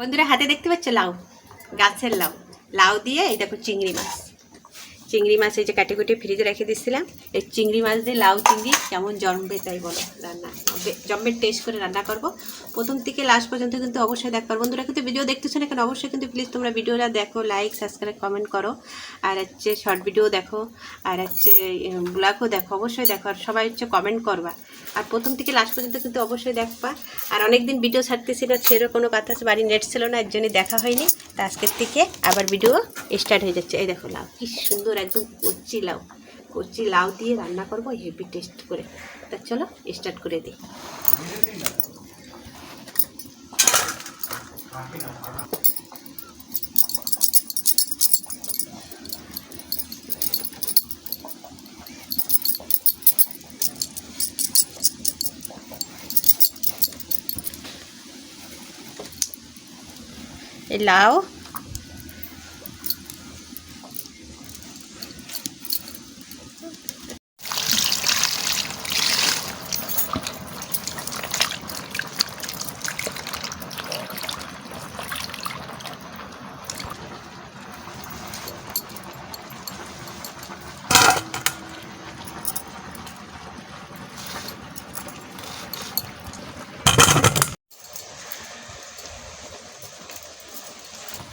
বন্ধুরা হাতে দেখতে পাচ্ছ? লাউ। গাছের লাউ। লাউ দিয়ে এই দেখো চিংড়ি মাছ। চিংড়ি মাছ এই যে কাটে কুটে ফ্রিজে রেখে দিচ্ছিলাম এই চিংড়ি মাছ দিয়ে লাউ, চিংড়ি কেমন জন্মবে তাই বলো, রান্না। জমবে টেস্ট করে রান্না করব। প্রথম থেকে লাস্ট পর্যন্ত কিন্তু অবশ্যই দেখবার বন্ধুরা কিন্তু ভিডিও দেখতেছো না কেন? অবশ্যই কিন্তু প্লিজ তোমরা ভিডিওটা দেখো লাইক সাবস্ক্রাইব কমেন্ট করো। আর হচ্ছে শর্ট ভিডিও দেখো, আর হচ্ছে ব্লগও দেখো, অবশ্যই দেখো। আর সবাই হচ্ছে কমেন্ট করবা। আর প্রথম থেকে লাস্ট পর্যন্ত কিন্তু অবশ্যই দেখবা। আর অনেকদিন ভিডিও ছাড়তেছি না, ছেড়ে কোনো কথা বাড়ি নেট ছিল না, এর জন্য দেখা হয়নি। তা আজকের থেকে আবার ভিডিও স্টার্ট হয়ে যাচ্ছে। এই দেখো লাউ, কি সুন্দর, একদম কচি লাউ। কচি লাউ দিয়ে রান্না করব হেভি টেস্ট করে। তা চলো স্টার্ট করে দিই। লাউ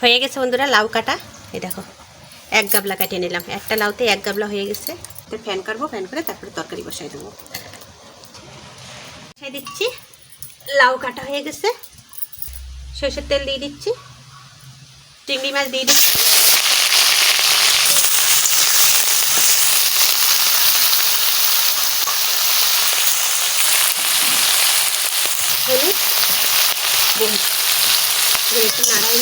হয়ে গেছে বন্ধুরা, লাউ কাটা। এই দেখো, এক গাবলা কাটিয়ে নিলাম। একটা লাউতে এক গাবলা হয়ে গেছে। তো ফ্যান করব ফ্যান করে তারপরে তরকারি বসাই দেবো। বসাই দিচ্ছি। লাউ কাটা হয়ে গেছে। সরষের তেল দিয়ে দিচ্ছি। চিংড়ি মাছ দিয়ে দিচ্ছি। হলুদ একটু নাড়াই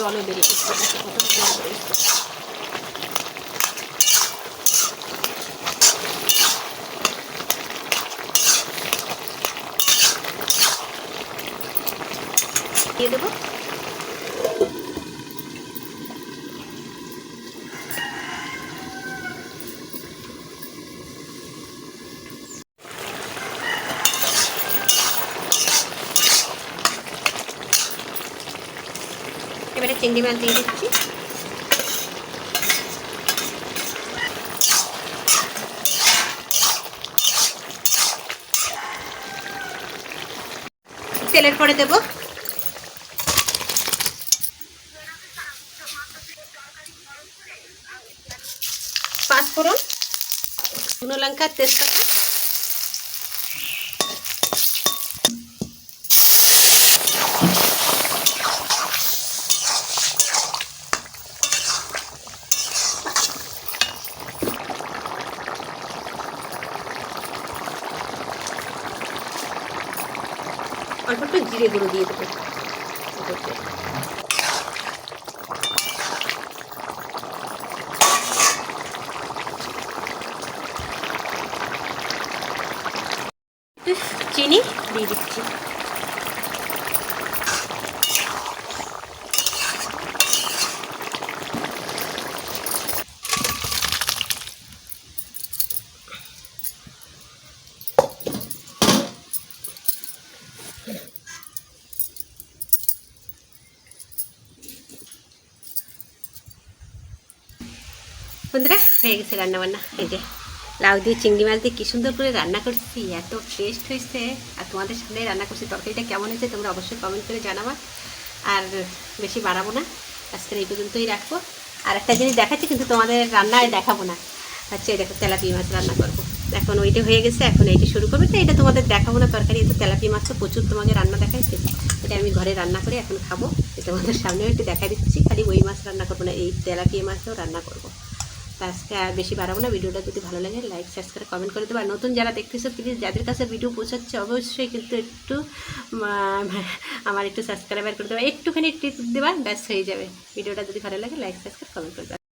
জলও বেরিয়ে গেছে। কতটা জল বেরিয়েছে দিয়ে দেবো? চিংড়ি মাছ দিয়ে দিচ্ছি। তেলের পরে দেব। পাঁচফোড়ন শুকনো লঙ্কা তেজপাতা। অল্প একটু জিরে গুঁড়ো দিয়ে দেবো। চিনি দিয়ে দিচ্ছি। বন্ধুরা, হয়ে গেছে রান্না বান্না এই যে, লাউ দিয়ে চিংড়ি মাছ দিয়ে কি সুন্দর করে রান্না করছি, এত টেস্ট হয়েছে। আর তোমাদের সামনে রান্না করছি, তরকারিটা কেমন হয়েছে তোমরা অবশ্যই কমেন্ট করে জানাবা। আর বেশি বাড়াবো না, আজকের এই পর্যন্তই রাখব। আর একটা জিনিস দেখাচ্ছি, কিন্তু তোমাদের রান্নায় দেখাবো না। এই দেখো, তেলাপিয়া মাছ রান্না করব। এখন ওইটা হয়ে গেছে, এখন এইটা শুরু করবে। তো এটা তোমাদের দেখাবো না, তরকারি তো তেলাপিয়া মাছ তো প্রচুর তোমাকে রান্না দেখাইছে। এটা আমি ঘরে রান্না করে এখন খাব। তোমাদের সামনেও একটু দেখা দিচ্ছি, খালি ওই মাছ রান্না করব না, এই তেলাপিয়া মাছও রান্না করব। তা আজকে আর বেশি বাড়াবো না। ভিডিওটা যদি ভালো লাগে লাইক সাবস্ক্রাইব কমেন্ট করে দেবো। আর নতুন যারা দেখতেছো প্লিজ যাদের কাছে ভিডিও পৌঁছাচ্ছে, অবশ্যই কিন্তু একটু আমার একটু সাবস্ক্রাইবার করে দেবা। একটুখানি টিপস দেবা, ব্যাস হয়ে যাবে। ভিডিওটা যদি ভালো লাগে লাইক সাবস্ক্রাইব কমেন্ট করে